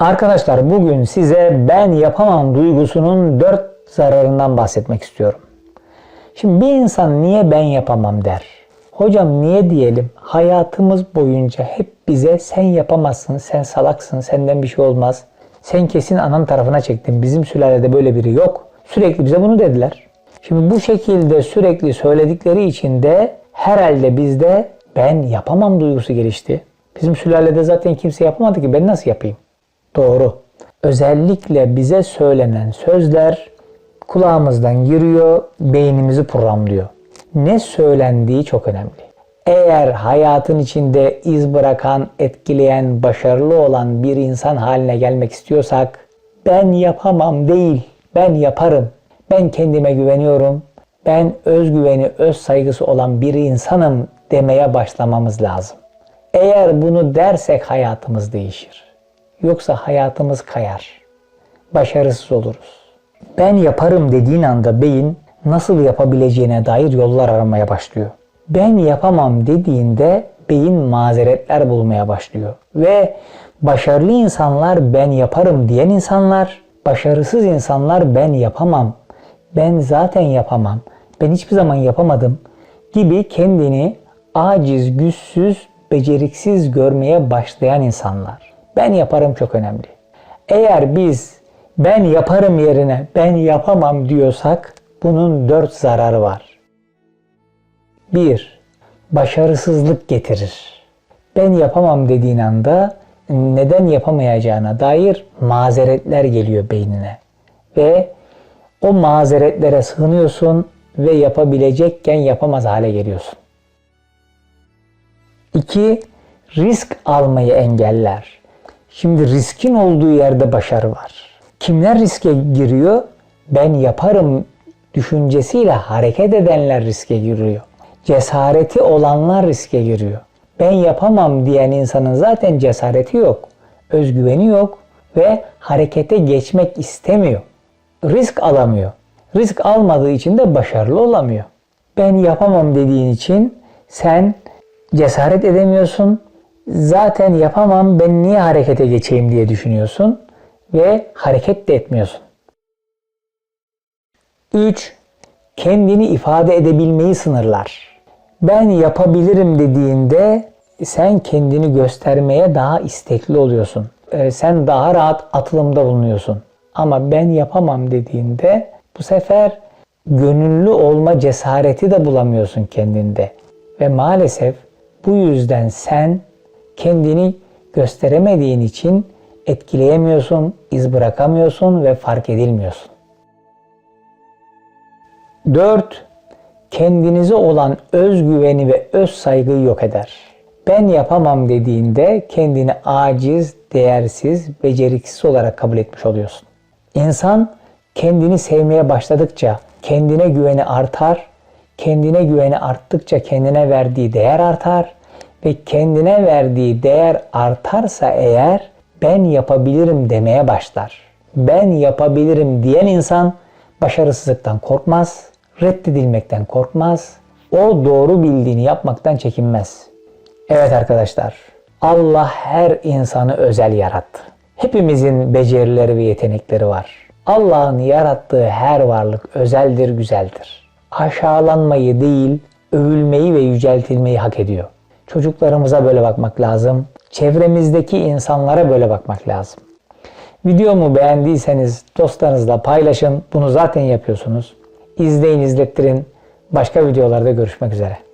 Arkadaşlar bugün size ben yapamam duygusunun dört zararından bahsetmek istiyorum. Şimdi bir insan niye ben yapamam der? Hocam niye diyelim? Hayatımız boyunca hep bize sen yapamazsın, sen salaksın, senden bir şey olmaz. Sen kesin anam tarafına çektin. Bizim sülalede böyle biri yok. Sürekli bize bunu dediler. Şimdi bu şekilde sürekli söyledikleri için de herhalde bizde ben yapamam duygusu gelişti. Bizim sülalede zaten kimse yapamadı ki ben nasıl yapayım? Doğru. Özellikle bize söylenen sözler kulağımızdan giriyor, beynimizi programlıyor. Ne söylendiği çok önemli. Eğer hayatın içinde iz bırakan, etkileyen, başarılı olan bir insan haline gelmek istiyorsak ben yapamam değil, ben yaparım. Ben kendime güveniyorum. Ben özgüveni, öz saygısı olan bir insanım demeye başlamamız lazım. Eğer bunu dersek hayatımız değişir. Yoksa hayatımız kayar. Başarısız oluruz. Ben yaparım dediğin anda beyin nasıl yapabileceğine dair yollar aramaya başlıyor. Ben yapamam dediğinde beyin mazeretler bulmaya başlıyor. Ve başarılı insanlar ben yaparım diyen insanlar, başarısız insanlar ben yapamam, ben zaten yapamam, ben hiçbir zaman yapamadım gibi kendini aciz, güçsüz, beceriksiz görmeye başlayan insanlar. Ben yaparım çok önemli. Eğer biz ben yaparım yerine ben yapamam diyorsak bunun dört zararı var. Bir, başarısızlık getirir. Ben yapamam dediğin anda neden yapamayacağına dair mazeretler geliyor beynine. Ve o mazeretlere sığınıyorsun ve yapabilecekken yapamaz hale geliyorsun. İki, risk almayı engeller. Şimdi riskin olduğu yerde başarı var. Kimler riske giriyor? Ben yaparım düşüncesiyle hareket edenler riske giriyor. Cesareti olanlar riske giriyor. Ben yapamam diyen insanın zaten cesareti yok. Özgüveni yok ve harekete geçmek istemiyor. Risk alamıyor. Risk almadığı için de başarılı olamıyor. Ben yapamam dediğin için sen cesaret edemiyorsun. Zaten yapamam ben niye harekete geçeyim diye düşünüyorsun ve hareket de etmiyorsun. 3. Kendini ifade edebilmeyi sınırlar. Ben yapabilirim dediğinde sen kendini göstermeye daha istekli oluyorsun. Ee, sen daha rahat atılımda bulunuyorsun. Ama ben yapamam dediğinde bu sefer gönüllü olma cesareti de bulamıyorsun kendinde. Ve maalesef bu yüzden sen kendini gösteremediğin için etkileyemiyorsun, iz bırakamıyorsun ve fark edilmiyorsun. 4. Kendinize olan özgüveni ve öz saygıyı yok eder. Ben yapamam dediğinde kendini aciz, değersiz, beceriksiz olarak kabul etmiş oluyorsun. İnsan kendini sevmeye başladıkça kendine güveni artar, kendine güveni arttıkça kendine verdiği değer artar ve kendine verdiği değer artarsa eğer ben yapabilirim demeye başlar. Ben yapabilirim diyen insan başarısızlıktan korkmaz, reddedilmekten korkmaz, o doğru bildiğini yapmaktan çekinmez. Evet arkadaşlar, Allah her insanı özel yarattı. Hepimizin becerileri ve yetenekleri var. Allah'ın yarattığı her varlık özeldir, güzeldir. Aşağılanmayı değil, övülmeyi ve yüceltilmeyi hak ediyor. Çocuklarımıza böyle bakmak lazım. Çevremizdeki insanlara böyle bakmak lazım. Videomu beğendiyseniz dostlarınızla paylaşın. Bunu zaten yapıyorsunuz. İzleyin, izlettirin. Başka videolarda görüşmek üzere.